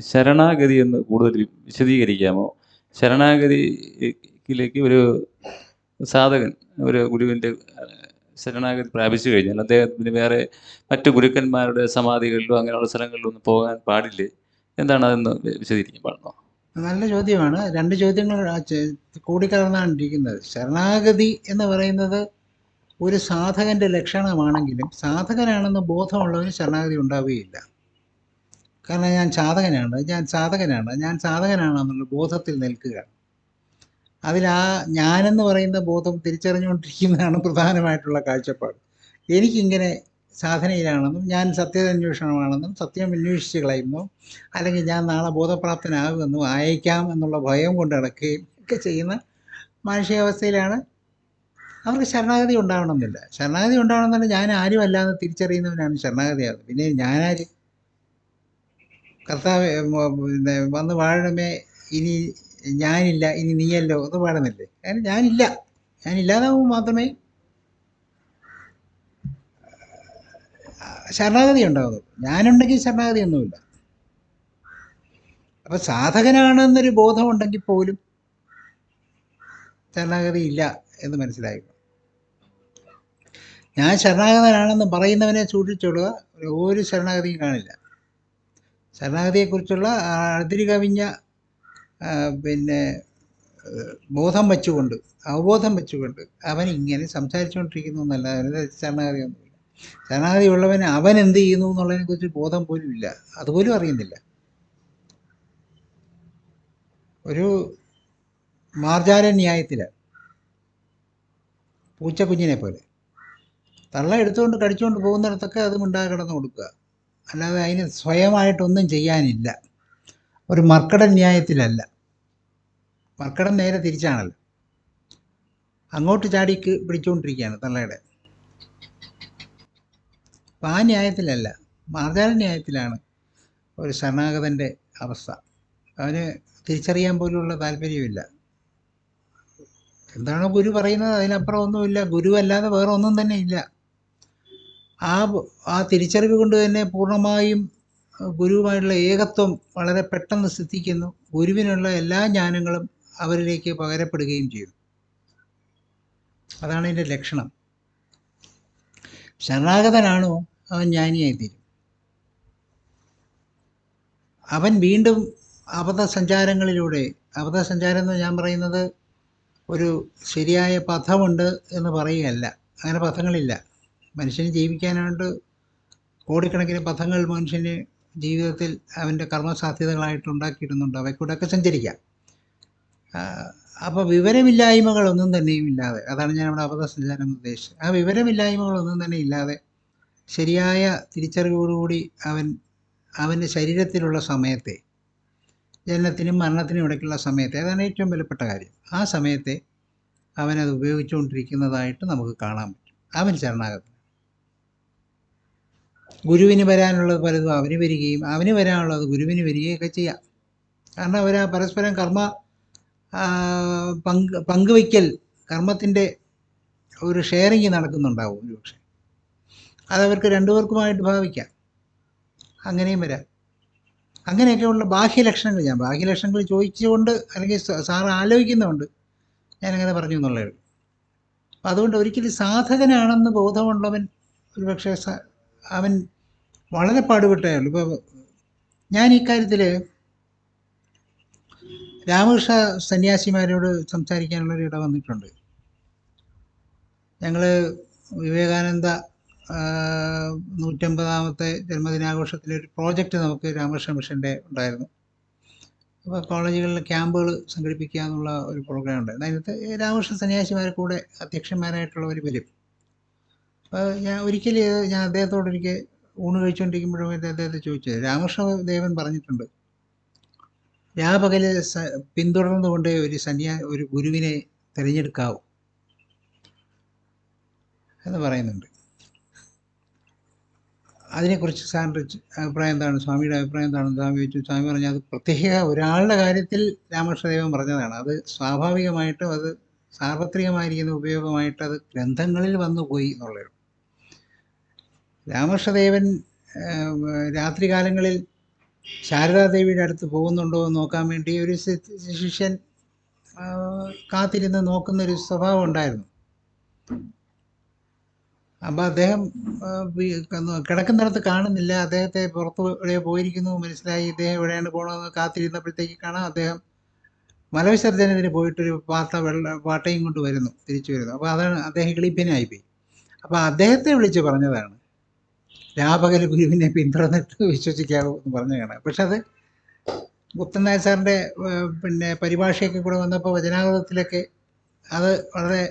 ശരണാഗതി എന്ന് കൂടുതൽ വിശദീകരിക്കാമോ? ശരണാഗതിയിലേക്ക് ഒരു സാധകൻ ഒരു ഗുരുവിന്റെ ശരണാഗതി പ്രാപിച്ചു കഴിഞ്ഞാൽ അദ്ദേഹത്തിന് വേറെ മറ്റു ഗുരുക്കന്മാരുടെ സമാധികളിലോ അങ്ങനെയുള്ള സ്ഥലങ്ങളിലോ ഒന്നും പോകാൻ പാടില്ലേ? എന്താണ് അതെന്ന് വിശദീകരിക്കാൻ പാടുന്നോ നല്ല ചോദ്യമാണ്. രണ്ട് ചോദ്യങ്ങൾ ആ ചെ- കൂടിക്കലർന്നാണ് ഇരിക്കുന്നത് ശരണാഗതി എന്ന് പറയുന്നത് ഒരു സാധകന്റെ ലക്ഷണമാണെങ്കിലും സാധകനാണെന്ന് ബോധമുള്ളവന് ശരണാഗതി ഉണ്ടാവുകയില്ല. കാരണം ഞാൻ സാധകനാണ് ഞാൻ സാധകനാണ് ഞാൻ ചാതകനാണെന്നുള്ള ബോധത്തിൽ നിൽക്കുക. അതിൽ ആ ഞാനെന്ന് പറയുന്ന ബോധം തിരിച്ചറിഞ്ഞുകൊണ്ടിരിക്കുന്നതാണ് പ്രധാനമായിട്ടുള്ള കാഴ്ചപ്പാട്. എനിക്കിങ്ങനെ സാധനയിലാണെന്നും ഞാൻ സത്യതന്വേഷണമാണെന്നും സത്യം അന്വേഷിച്ച് കളയുന്നു അല്ലെങ്കിൽ ഞാൻ നാളെ ബോധപ്രാപ്തനാകുമെന്നും അയക്കാം എന്നുള്ള ഭയം കൊണ്ട് നടക്കുകയും ഒക്കെ ചെയ്യുന്ന മാനുഷികാവസ്ഥയിലാണ്. അവർക്ക് ശരണാഗതി ഉണ്ടാവണമെന്നില്ല. ശരണാഗതി ഉണ്ടാവണമെന്നുണ്ടെങ്കിൽ ഞാൻ ആരും അല്ലാതെ തിരിച്ചറിയുന്നവനാണ് ശരണാഗതിയാകുന്നത്. പിന്നെ ഞാനാര്? കർത്താവ് പിന്നെ വന്ന് വാഴണമേ ഇനി ഞാനില്ല ഇനി നീയല്ലോ എന്ന് പാടുന്നില്ലേ? കാരണം ഞാനില്ല. ഞാനില്ലാതാവുമ്പോൾ മാത്രമേ ശരണാഗതി ഉണ്ടാകുന്നു ഞാനുണ്ടെങ്കിൽ ശരണാഗതി ഒന്നുമില്ല. അപ്പൊ സാധകനാണെന്നൊരു ബോധമുണ്ടെങ്കിൽ പോലും ശരണാഗതി ഇല്ല എന്ന് മനസ്സിലായി ഞാൻ ശരണാഗതനാണെന്ന് പറയുന്നവനെ സൂക്ഷിച്ചോളുക ഒരു ശരണാഗതിയും കാണില്ല. ശരണാഗതിയെക്കുറിച്ചുള്ള അതിര് കവിഞ്ഞ പിന്നെ ബോധം വെച്ചുകൊണ്ട് അവബോധം വെച്ചുകൊണ്ട് അവൻ ഇങ്ങനെ സംസാരിച്ചുകൊണ്ടിരിക്കുന്നു എന്നല്ല അവന്റെ ശരണാഗതി ഒന്നുമില്ല ശരണാഗതി ഉള്ളവന് അവൻ എന്ത് ചെയ്യുന്നു എന്നുള്ളതിനെ കുറിച്ച് ബോധം പോലും ഇല്ല. അതുപോലും അറിയുന്നില്ല. ഒരു മാർജാല പൂച്ച കുഞ്ഞിനെ പോലെ തള്ള എടുത്തുകൊണ്ട് കടിച്ചുകൊണ്ട് പോകുന്നിടത്തൊക്കെ അത് മിണ്ടാതെ കിടന്ന് കൊടുക്കുക. അല്ലാതെ അതിന് സ്വയമായിട്ടൊന്നും ചെയ്യാനില്ല. ഒരു മർക്കട ന്യായത്തിലല്ല. മർക്കടം നേരെ തിരിച്ചാണല്ലോ. അങ്ങോട്ട് ചാടിക്ക് പിടിച്ചുകൊണ്ടിരിക്കുകയാണ് തള്ളയുടെ. അപ്പം ആ ന്യായത്തിലല്ല. മാർജാല ന്യായത്തിലാണ് ഒരു ശരണാഗതന്റെ അവസ്ഥ. അവന് തിരിച്ചറിയാൻ പോലുള്ള താല്പര്യമില്ല. എന്താണോ ഗുരു പറയുന്നത്? അതിനപ്പുറം ഒന്നുമില്ല. ഗുരുവല്ലാതെ വേറെ ഒന്നും തന്നെ ഇല്ല. ആ ആ തിരിച്ചറിവ് കൊണ്ട് തന്നെ പൂർണമായും ഗുരുവുമായിട്ടുള്ള ഏകത്വം വളരെ പെട്ടെന്ന് സിദ്ധിക്കുന്നു. ഗുരുവിനുള്ള എല്ലാ ജ്ഞാനങ്ങളും അവരിലേക്ക് പകരപ്പെടുകയും ചെയ്യുന്നു അതാണ് ഇതിന്റെ ലക്ഷണം. ശരണാഗതനാണോ? അവൻ ജ്ഞാനിയായി തീരും അവൻ വീണ്ടും അബദ്ധസഞ്ചാരങ്ങളിലൂടെ അബദ്ധസഞ്ചാരം എന്ന് ഞാൻ പറയുന്നത് ഒരു ശരിയായ പഥമുണ്ട് എന്ന് പറയുകയല്ല. അങ്ങനെ പഥങ്ങളില്ല. മനുഷ്യന് ജീവിക്കാനായിട്ട് കോടിക്കണക്കിന് പഥങ്ങൾ മനുഷ്യന് ജീവിതത്തിൽ അവന്റെ കർമ്മസാധ്യതകളായിട്ട് ഉണ്ടാക്കിയിടുന്നുണ്ട്. അവയ്ക്കൂടെയൊക്കെ സഞ്ചരിക്കാം. അപ്പോൾ വിവരമില്ലായ്മകളൊന്നും തന്നെയും ഇല്ലാതെ അതാണ് ഞാൻ നമ്മുടെ അബദ്ധസഞ്ചാരം ഉദ്ദേശിച്ചത്. ആ വിവരമില്ലായ്മകളൊന്നും തന്നെ ഇല്ലാതെ ശരിയായ തിരിച്ചറിവോടുകൂടി അവൻ അവന്റെ ശരീരത്തിലുള്ള സമയത്തെ ജനനത്തിനും മരണത്തിനും ഇടയ്ക്കുള്ള സമയത്തെ അതാണ് ഏറ്റവും വിലപ്പെട്ട കാര്യം. ആ സമയത്തെ അവനത് ഉപയോഗിച്ചുകൊണ്ടിരിക്കുന്നതായിട്ട് നമുക്ക് കാണാൻ പറ്റും. അവൻ ശരണാഗതൻ. ഗുരുവിന് വരാനുള്ളത് പലതും അവന് വരികയും അവന് വരാനുള്ളത് ഗുരുവിന് വരികയൊക്കെ ചെയ്യാം. കാരണം അവർ പരസ്പരം കർമ്മ പങ്ക് പങ്കുവയ്ക്കൽ കർമ്മത്തിന്റെ ഒരു ഷെയറിങ് നടക്കുന്നുണ്ടാവും ഒരു പക്ഷേ അതവർക്ക് രണ്ടുപേർക്കുമായിട്ട് ഭാവിക്കാം. അങ്ങനെയും വരാം. അങ്ങനെയൊക്കെയുള്ള ബാഹ്യലക്ഷണങ്ങൾ ഞാൻ ബാഹ്യലക്ഷണങ്ങൾ ചോദിച്ചുകൊണ്ട് അല്ലെങ്കിൽ സാർ ആലോചിക്കുന്നുണ്ട് ഞാനങ്ങനെ പറഞ്ഞു എന്നുള്ളത് അതുകൊണ്ട് ഒരിക്കലും സാധകനാണെന്ന് ബോധമുള്ളവൻ ഒരു പക്ഷേ സ- അവൻ വളരെ പാടുപെട്ടേ ഉള്ളൂ ഇപ്പോൾ ഞാൻ ഇക്കാര്യത്തിൽ രാമകൃഷ്ണ സന്യാസിമാരോട് സംസാരിക്കാനുള്ളൊരു ഇട വന്നിട്ടുണ്ട്. ഞങ്ങൾ വിവേകാനന്ദ നൂറ്റമ്പതാമത്തെ ജന്മദിനാഘോഷത്തിലെ ഒരു പ്രോജക്റ്റ് നമുക്ക് രാമകൃഷ്ണ മിഷന്റെ ഉണ്ടായിരുന്നു. അപ്പോൾ കോളേജുകളിൽ ക്യാമ്പുകൾ സംഘടിപ്പിക്കുക എന്നുള്ള ഒരു പ്രോഗ്രാം ഉണ്ടായിരുന്നു. അതിനകത്ത് രാമകൃഷ്ണ സന്യാസിമാരെ കൂടെ അധ്യക്ഷന്മാരായിട്ടുള്ളവർ വരും. അപ്പോൾ ഞാൻ ഒരിക്കൽ ഞാൻ അദ്ദേഹത്തോട് ഒരിക്കൽ ഊണ് കഴിച്ചുകൊണ്ടിരിക്കുമ്പോഴും അദ്ദേഹത്തെ ചോദിച്ചത് രാമകൃഷ്ണ ദേവൻ പറഞ്ഞിട്ടുണ്ട്. രാപകൽ പിന്തുടർന്നുകൊണ്ട് ഒരു സന്യാ ഒരു ഗുരുവിനെ തിരഞ്ഞെടുക്കാവൂ എന്ന് പറയുന്നുണ്ട്. അതിനെക്കുറിച്ച് സാറിന്റെ അഭിപ്രായം എന്താണ്? സ്വാമിയുടെ അഭിപ്രായം എന്താണ്? സ്വാമി ചോദിച്ചു സ്വാമി പറഞ്ഞു അത് പ്രത്യേക ഒരാളുടെ കാര്യത്തിൽ രാമകൃഷ്ണദേവൻ പറഞ്ഞതാണ്. അത് സ്വാഭാവികമായിട്ടും അത് സാർവത്രികമായിരിക്കുന്ന ഉപയോഗമായിട്ട് അത് ഗ്രന്ഥങ്ങളിൽ വന്നുപോയി എന്നുള്ളത് രാമകൃഷ്ണദേവൻ രാത്രികാലങ്ങളിൽ ശാരദാദേവിയുടെ അടുത്ത് പോകുന്നുണ്ടോ എന്ന് നോക്കാൻ വേണ്ടി ഒരു ശിഷ്യൻ കാത്തിരുന്ന് നോക്കുന്നൊരു സ്വഭാവം ഉണ്ടായിരുന്നു. അപ്പോൾ അദ്ദേഹം കിടക്കുന്നിടത്ത് കാണുന്നില്ല. അദ്ദേഹത്തെ പുറത്ത് എവിടെ പോയിരിക്കുന്നു. മനസ്സിലായി ഇദ്ദേഹം എവിടെയാണ് പോകണമെന്ന് കാത്തിരുന്നപ്പോഴത്തേക്ക് കാണാം അദ്ദേഹം മലവിസർജനത്തിന് പോയിട്ടൊരു പാട്ട വെള്ള പാട്ടയും കൊണ്ട് വരുന്നു തിരിച്ചു വരുന്നു. അപ്പോൾ അതാണ് അദ്ദേഹം കിളിപ്പനായിപ്പോയി അപ്പോൾ അദ്ദേഹത്തെ വിളിച്ച് പറഞ്ഞതാണ് രാപകൽ ഗുരുവിനെ പിന്തുടർന്നിട്ട് വിശ്വസിക്കാവൂ എന്ന് പറഞ്ഞതാണ്. പക്ഷെ അത് ഗുപ്തൻ നായർ സാറിന്റെ പിന്നെ പരിഭാഷയൊക്കെ കൂടെ വന്നപ്പോൾ വചനാഗതത്തിലൊക്കെ അത് വളരെ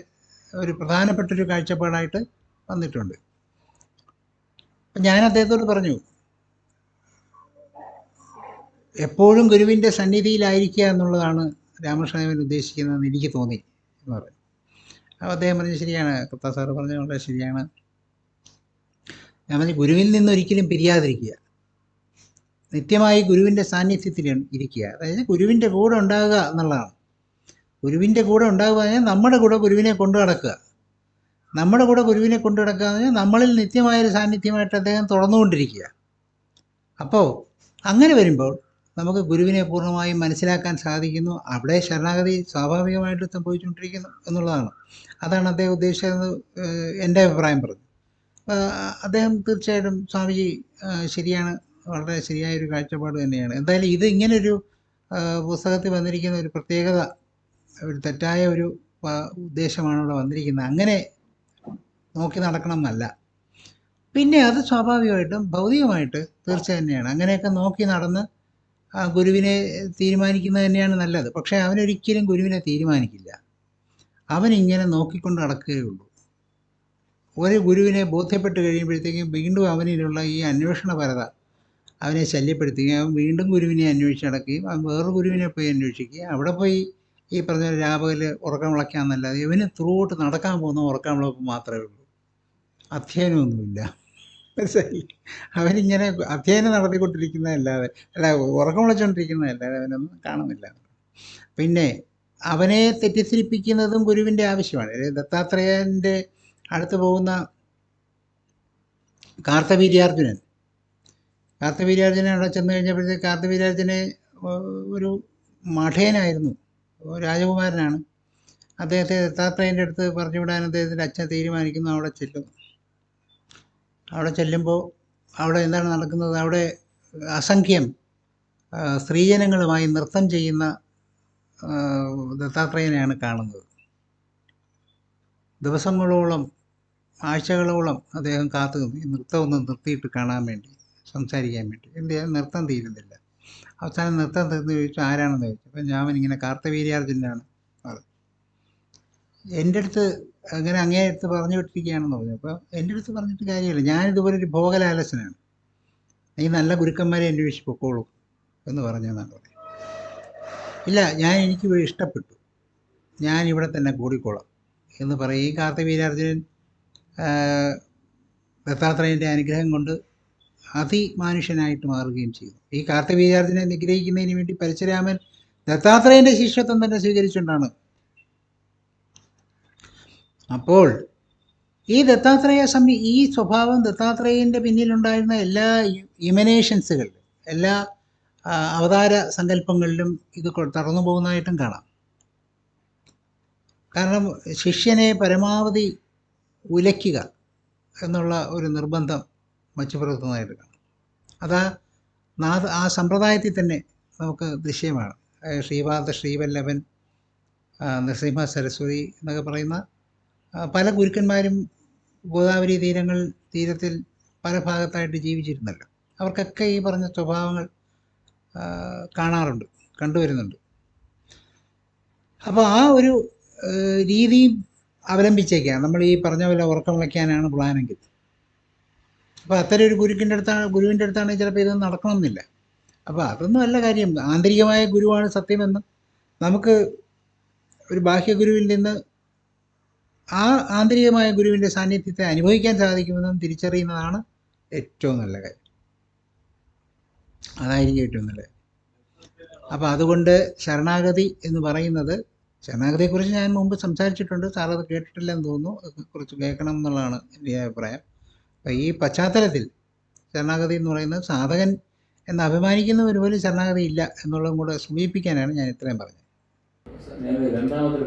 ഒരു പ്രധാനപ്പെട്ടൊരു കാഴ്ചപ്പാടായിട്ട് വന്നിട്ടുണ്ട്. ഞാൻ അദ്ദേഹത്തോട് പറഞ്ഞു എപ്പോഴും ഗുരുവിന്റെ സന്നിധിയിലായിരിക്കുക എന്നുള്ളതാണ് രാമകൃഷ്ണദേവൻ ഉദ്ദേശിക്കുന്നതെന്ന് എനിക്ക് തോന്നി എന്ന് പറഞ്ഞു. അപ്പോൾ അദ്ദേഹം പറഞ്ഞു ശരിയാണ്. കൃത്ത സാറ് പറഞ്ഞത് വളരെ ശരിയാണ്. പറഞ്ഞു ഗുരുവിൽ നിന്ന് ഒരിക്കലും പിരിയാതിരിക്കുക. നിത്യമായി ഗുരുവിന്റെ സാന്നിധ്യത്തിൽ ഇരിക്കുക. അതായത് ഗുരുവിന്റെ കൂടെ ഉണ്ടാകുക എന്നുള്ളതാണ്. ഗുരുവിന്റെ കൂടെ ഉണ്ടാകുക പറഞ്ഞാൽ നമ്മുടെ കൂടെ ഗുരുവിനെ കൊണ്ടു നടക്കുക. നമ്മുടെ കൂടെ ഗുരുവിനെ കൊണ്ടു നടക്കുക എന്ന് പറഞ്ഞാൽ നമ്മളിൽ നിത്യമായൊരു സാന്നിധ്യമായിട്ട് അദ്ദേഹം തുറന്നുകൊണ്ടിരിക്കുക അപ്പോൾ അങ്ങനെ വരുമ്പോൾ നമുക്ക് ഗുരുവിനെ പൂർണമായും മനസ്സിലാക്കാൻ സാധിക്കുന്നു. അവിടെ ശരണാഗതി സ്വാഭാവികമായിട്ട് സംഭവിച്ചുകൊണ്ടിരിക്കുന്നു എന്നുള്ളതാണ്. അതാണ് അദ്ദേഹം ഉദ്ദേശിച്ചത് ഏഹ് എന്റെ അഭിപ്രായം പറഞ്ഞു അദ്ദേഹം തീർച്ചയായിട്ടും സ്വാമിജി ശരിയാണ്. വളരെ ശരിയായൊരു കാഴ്ചപ്പാട് തന്നെയാണ്. എന്തായാലും ഇത് ഇങ്ങനൊരു പുസ്തകത്തിൽ വന്നിരിക്കുന്ന ഒരു പ്രത്യേകത ഒരു തെറ്റായ ഒരു ഉദ്ദേശമാണ് ഇവിടെ വന്നിരിക്കുന്നത്. അങ്ങനെ നോക്കി നടക്കണം എന്നല്ല പിന്നെ അത് സ്വാഭാവികമായിട്ടും ഭൗതികമായിട്ട് തീർച്ച തന്നെയാണ്. അങ്ങനെയൊക്കെ നോക്കി നടന്ന് ഗുരുവിനെ തീരുമാനിക്കുന്നത് തന്നെയാണ് നല്ലത്. പക്ഷേ അവനൊരിക്കലും ഗുരുവിനെ തീരുമാനിക്കില്ല. അവനിങ്ങനെ നോക്കിക്കൊണ്ട് നടക്കുകയുള്ളൂ ഒരു ഗുരുവിനെ ബോധ്യപ്പെട്ട് കഴിയുമ്പോഴത്തേക്കും വീണ്ടും അവനിലുള്ള ഈ അന്വേഷണ പരത അവനെ ശല്യപ്പെടുത്തുകയും അവൻ വീണ്ടും ഗുരുവിനെ അന്വേഷിച്ച് നടക്കുകയും അവൻ വേറെ ഗുരുവിനെ പോയി അന്വേഷിക്കുകയും അവിടെ പോയി ഈ പറഞ്ഞ രാപകൽ ഉറക്കം വിളക്കാമെന്നല്ലാതെ ഇവന് ത്രൂട്ട് നടക്കാൻ പോകുന്ന ഉറക്കം വിളപ്പ് മാത്രമേ ഉള്ളൂ. അധ്യയനമൊന്നുമില്ല. മനസ്സിലായി? അവനിങ്ങനെ അധ്യയനം നടത്തിക്കൊണ്ടിരിക്കുന്നതല്ലാതെ അല്ല ഉറക്കം വിളിച്ചുകൊണ്ടിരിക്കുന്നതല്ലാതെ അവനൊന്നും കാണുന്നില്ല. പിന്നെ അവനെ തെറ്റിദ്ധരിപ്പിക്കുന്നതും ഗുരുവിന്റെ ആവശ്യമാണ്. ദത്താത്രേയന്റെ അടുത്ത് പോകുന്ന കാർത്തവീര്യാർജുനൻ. കാർത്തവീര്യാർജുനൻ അവിടെ ചെന്ന് കഴിഞ്ഞപ്പോഴത്തേക്ക് കാർത്തവീര്യാർജുനെ ഒരു മഠേനായിരുന്നു. രാജകുമാരനാണ്. അദ്ദേഹത്തെ ദത്താത്രേയന്റെ അടുത്ത് പറഞ്ഞു വിടാൻ അദ്ദേഹത്തിന്റെ അച്ഛൻ തീരുമാനിക്കുന്നു അവിടെ ചെല്ലും. അവിടെ ചെല്ലുമ്പോൾ അവിടെ എന്താണ് നടക്കുന്നത്? അവിടെ അസംഖ്യം സ്ത്രീജനങ്ങളുമായി നൃത്തം ചെയ്യുന്ന ദത്താത്രേയനെയാണ് കാണുന്നത്. ദിവസങ്ങളോളം ആഴ്ചകളോളം അദ്ദേഹം കാത്തു നിന്നു. ഈ നൃത്തം ഒന്ന് നിർത്തിയിട്ട് കാണാൻ വേണ്ടി സംസാരിക്കാൻ വേണ്ടി. എന്റെ നൃത്തം തീരുന്നില്ല. അവസാനം നൃത്തം തീർന്ന് ചോദിച്ചു ആരാണെന്ന് ചോദിച്ചു? അപ്പം ഞാൻ ഇങ്ങനെ കാർത്തവീര്യാർജുനാണ് എന്റെ അടുത്ത് അങ്ങനെ അങ്ങേ അടുത്ത് പറഞ്ഞു വിട്ടിരിക്കുകയാണെന്ന് പറഞ്ഞു. അപ്പോൾ എന്റെ അടുത്ത് പറഞ്ഞിട്ട് കാര്യമില്ല. ഞാനിതുപോലെ ഒരു ഭോഗലാലസനാണ്. നീ നല്ല ഗുരുക്കന്മാരെ അന്വേഷിച്ച് പൊക്കോളൂ എന്ന് പറഞ്ഞതെന്നാണ് പറയുന്നത് ഇല്ല ഞാൻ എനിക്ക് ഇഷ്ടപ്പെട്ടു. ഞാൻ ഇവിടെ തന്നെ കൂടിക്കോളാം എന്ന് പറയും. ഈ കാർത്തവീരാർജുനൻ ദത്താത്രേയന്റെ അനുഗ്രഹം കൊണ്ട് അതിമാനുഷ്യനായിട്ട് മാറുകയും ചെയ്തു. ഈ കാർത്തവീരാർജുനെ നിഗ്രഹിക്കുന്നതിന് വേണ്ടി പരശുരാമൻ ദത്താത്രേയന്റെ ശിഷ്യത്വം തന്നെ സ്വീകരിച്ചുകൊണ്ടാണ്. അപ്പോൾ ഈ ദത്താത്രേയ സമി ഈ സ്വഭാവം ദത്താത്രേയന്റെ പിന്നിലുണ്ടായിരുന്ന എല്ലാ ഇമനേഷൻസുകൾ എല്ലാ അവതാര സങ്കല്പങ്ങളിലും ഇത് കൊ- പോകുന്നതായിട്ടും കാണാം. കാരണം ശിഷ്യനെ പരമാവധി ഉലയ്ക്കുക എന്നുള്ള ഒരു നിർബന്ധം വച്ചു പുലർത്തുന്നതായിട്ട് കാണാം അതാ നാഥ ആ സമ്പ്രദായത്തിൽ തന്നെ നമുക്ക് ദൃശ്യമാണ്. ശ്രീപാദ ശ്രീവല്ലഭൻ നൃസിംഹ സരസ്വതി എന്നൊക്കെ പറയുന്ന പല ഗുരുക്കന്മാരും ഗോദാവരി തീരങ്ങൾ തീരത്തിൽ പല ഭാഗത്തായിട്ട് ജീവിച്ചിരുന്നല്ലോ. അവർക്കൊക്കെ ഈ പറഞ്ഞ സ്വഭാവങ്ങൾ കാണാറുണ്ട് കണ്ടുവരുന്നുണ്ട്. അപ്പോൾ ആ ഒരു രീതിയും അവലംബിച്ചേക്കാം നമ്മൾ ഈ പറഞ്ഞ പോലെ ഉറക്കം വിളയ്ക്കാനാണ് പ്ലാനെങ്കിൽ. അപ്പോൾ അത്തരം ഒരു ഗുരുക്കിന്റെ അടുത്താണ് ഗുരുവിന്റെ അടുത്താണെങ്കിൽ ചിലപ്പോൾ ഇതൊന്നും നടക്കണമെന്നില്ല. അപ്പോൾ അതൊന്നും അല്ല കാര്യം. ആന്തരികമായ ഗുരുവാണ് സത്യമെന്ന് നമുക്ക് ഒരു ബാഹ്യ ഗുരുവിൽ നിന്ന് ആ ആന്തരികമായ ഗുരുവിന്റെ സാന്നിധ്യത്തെ അനുഭവിക്കാൻ സാധിക്കുമെന്നും തിരിച്ചറിയുന്നതാണ് ഏറ്റവും നല്ല കാര്യം. അതായിരിക്കും ഏറ്റവും നല്ലത്. അപ്പോൾ അതുകൊണ്ട് ശരണാഗതി എന്ന് പറയുന്നത് ശരണാഗതിയെക്കുറിച്ച് ഞാൻ മുമ്പ് സംസാരിച്ചിട്ടുണ്ട്. സാർ അത് കേട്ടിട്ടില്ലെന്ന് തോന്നുന്നു. കുറച്ച് കേൾക്കണം എന്നുള്ളതാണ് എന്റെ അഭിപ്രായം. അപ്പോൾ ഈ പശ്ചാത്തലത്തിൽ ശരണാഗതി എന്ന് പറയുന്നത് സാധകൻ എന്ന് അഭിമാനിക്കുന്നവർ പോലും ശരണാഗതി ഇല്ല എന്നുള്ളതും കൂടെ സൂചിപ്പിക്കാനാണ് ഞാൻ ഇത്രയും പറഞ്ഞത്.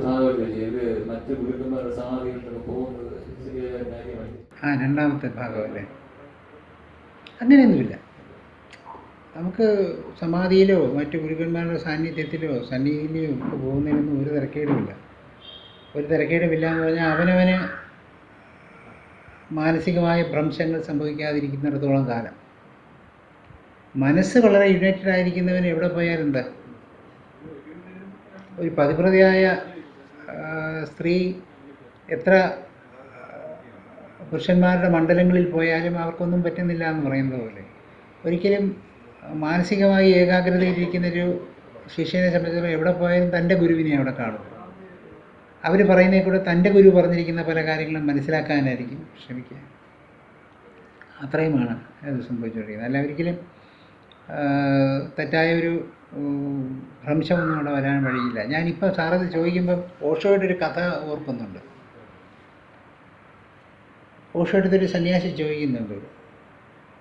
ഭാഗമല്ലേ മറ്റ് ഗുരുക്കന്മാരുടെ സമാധികളിലൊക്കെ പോകുന്നത് ആ രണ്ടാമത്തെ ഭാഗമല്ലേ അങ്ങനെയൊന്നുമില്ല. നമുക്ക് സമാധിയിലോ മറ്റു ഗുരുക്കന്മാരുടെ സാന്നിധ്യത്തിലോ സന്നിധിയിലോ ഒക്കെ പോകുന്നതിനൊന്നും ഒരു തിരക്കേടുമില്ല. ഒരു തിരക്കേടുമില്ല എന്ന് പറഞ്ഞാൽ അവനവന് മാനസികമായ ഭ്രംശങ്ങൾ സംഭവിക്കാതിരിക്കുന്നിടത്തോളം കാലം. മനസ്സ് വളരെ യുണൈറ്റഡ് ആയിരിക്കുന്നവന് എവിടെ പോയാലും എന്താ? ഒരു പതിപ്രതിയായ സ്ത്രീ എത്ര പുരുഷന്മാരുടെ മണ്ഡലങ്ങളിൽ പോയാലും അവർക്കൊന്നും പറ്റുന്നില്ല എന്ന് പറയുന്നത് പോലെ. ഒരിക്കലും മാനസികമായി ഏകാഗ്രതയിലിരിക്കുന്നൊരു ശിഷ്യനെ സംബന്ധിച്ചിടത്തോളം എവിടെ പോയാലും തന്റെ ഗുരുവിനെ അവിടെ കാണും. അവർ പറയുന്നതിൽ കൂടെ തന്റെ ഗുരു പറഞ്ഞിരിക്കുന്ന പല കാര്യങ്ങളും മനസ്സിലാക്കാനായിരിക്കും ശ്രമിക്കുക. അത്രയുമാണ് അത് സംഭവിച്ചുകൊണ്ടിരിക്കുന്നത്. അല്ല ഒരിക്കലും തെറ്റായ ഒരു ഭ്രംശമൊന്നും അവിടെ വരാൻ വഴിയില്ല. ഞാനിപ്പോൾ സാറത് ചോദിക്കുമ്പോൾ ഓഷോയുടെ ഒരു കഥ ഓർക്കുന്നുണ്ട്. ഓഷോ ഒരു സന്യാസി ചോദിക്കുന്നുണ്ട്.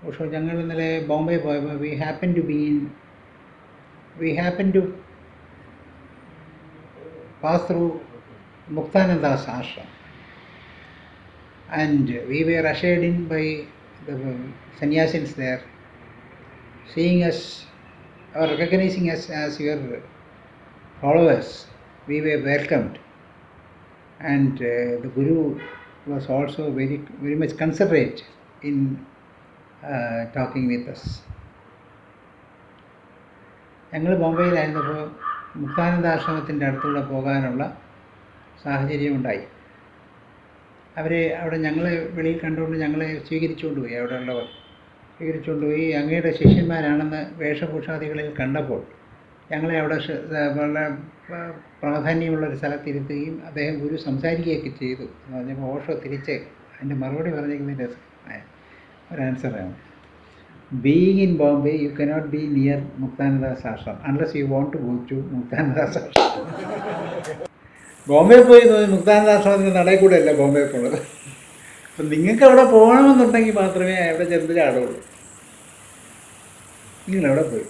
ഓഷോ ഞങ്ങൾ ഇന്നലെ ബോംബെ പോയപ്പോൾ we happen to be in we happen to pass through Muktananda's ashram and we were ushered in by the sannyasins there seeing us or recognizing us as your followers, we were welcomed. And uh, the Guru was also very, very much considerate in uh, with us. ഞങ്ങൾ ബോംബെയിലായിരുന്നപ്പോൾ മുക്താനന്ദ ആശ്രമത്തിന്റെ അടുത്തൂടെ പോകാനുള്ള സാഹചര്യമുണ്ടായി. അവർ അവിടെ ഞങ്ങളെ വെളിയിൽ കണ്ടുകൊണ്ട് ഞങ്ങളെ സ്വീകരിച്ചുകൊണ്ട് പോയി അവിടെയുള്ളവർ സ്വീകരിച്ചുകൊണ്ട് പോയി. അങ്ങയുടെ ശിഷ്യന്മാരാണെന്ന് വേഷഭൂഷാദികളിൽ കണ്ടപ്പോൾ ഞങ്ങളെ അവിടെ വളരെ പ്രാധാന്യമുള്ളൊരു സ്ഥലത്തിരുത്തുകയും അദ്ദേഹം ഗുരു സംസാരിക്കുകയൊക്കെ ചെയ്തു എന്ന് പറഞ്ഞപ്പോൾ ഓഷോ തിരിച്ച് അതിന്റെ മറുപടി പറഞ്ഞിരിക്കുന്ന രസമായ ഒരു ആൻസർ ആണ് being in Bombay you cannot be near Muktananda's ashram unless you want to go to Muktananda's ashram Bombay പോയി മുക്താനദാസ് ആശ്രമത്തിന്റെ നടയിൽ കൂടെ അല്ല ബോംബെ പോണത്? അപ്പം നിങ്ങൾക്ക് അവിടെ പോകണമെന്നുണ്ടെങ്കിൽ മാത്രമേ അവിടെ ചാടുള്ളൂ. നിങ്ങൾ അവിടെ പോയി.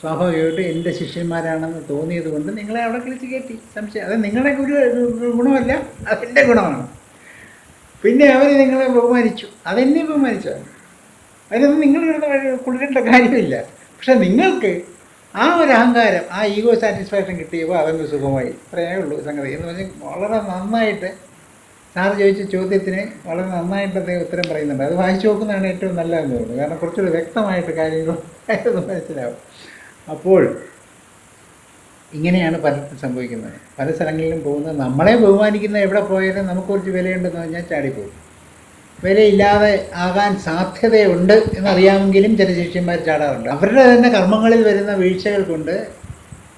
സ്വാഭാവികമായിട്ട് എന്റെ ശിഷ്യന്മാരാണെന്ന് തോന്നിയത് കൊണ്ട് നിങ്ങളെ അവിടെ കളിച്ച് കയറ്റി. സംശയം. അത് നിങ്ങളുടെ ഒരു ഗുണമല്ല അതെന്റെ ഗുണമാണ്. പിന്നെ അവർ നിങ്ങളെ ബഹുമാനിച്ചു. അതെന്നെ ബഹുമാനിച്ചു. അതിനൊന്നും നിങ്ങൾ കുളിരേണ്ട കാര്യമില്ല. പക്ഷെ നിങ്ങൾക്ക് ആ ഒരു അഹങ്കാരം ആ ഈഗോ സാറ്റിസ്ഫാക്ഷൻ കിട്ടിയപ്പോൾ അതങ്ങ് സുഖമായി. ഇത്രയേ ഉള്ളൂ സംഗതി. എന്ന് പറഞ്ഞാൽ വളരെ നന്നായിട്ട് സാറ് ചോദിച്ച ചോദ്യത്തിന് വളരെ നന്നായിട്ട് അദ്ദേഹം ഉത്തരം പറയുന്നുണ്ട്. അത് വായിച്ചു നോക്കുന്നതാണ് ഏറ്റവും നല്ലതെന്ന് തോന്നുന്നു. കാരണം കുറച്ചുകൂടി വ്യക്തമായിട്ട് കാര്യങ്ങൾ മനസ്സിലാവും. അപ്പോൾ ഇങ്ങനെയാണ് പലർക്കും സംഭവിക്കുന്നത്. പല സ്ഥലങ്ങളിലും പോകുന്നത്. നമ്മളെ ബഹുമാനിക്കുന്ന എവിടെ പോയാലും നമുക്ക് കുറച്ച് വിലയുണ്ടെന്ന് പറഞ്ഞാൽ ചാടിപ്പോകും. വിലയില്ലാതെ ആകാൻ സാധ്യതയുണ്ട് എന്നറിയാമെങ്കിലും ചില ശിഷ്യന്മാർ ചാടാറുണ്ട്. അവരുടെ തന്നെ കർമ്മങ്ങളിൽ വരുന്ന വീഴ്ചകൾ കൊണ്ട്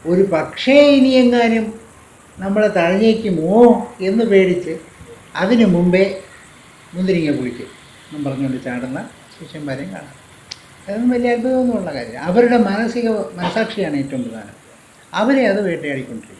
ഒരു പക്ഷേ ഇനിയെങ്ങാനും നമ്മളെ തഴഞ്ഞേക്കുമോ എന്ന് പേടിച്ച് അതിനു മുമ്പേ മുന്തിരിങ്ങ കുഴിക്കും. എന്നും പറഞ്ഞുകൊണ്ട് ചാടുന്ന ശിഷ്യന്മാരെയും കാണാം. അതൊന്നും വലിയ അത്ഭുതമൊന്നുമുള്ള കാര്യം അവരുടെ മാനസിക മനസാക്ഷിയാണ് ഏറ്റവും പ്രധാനം. അവരെ അത് വേട്ടയാടിക്കൊണ്ടിരിക്കും.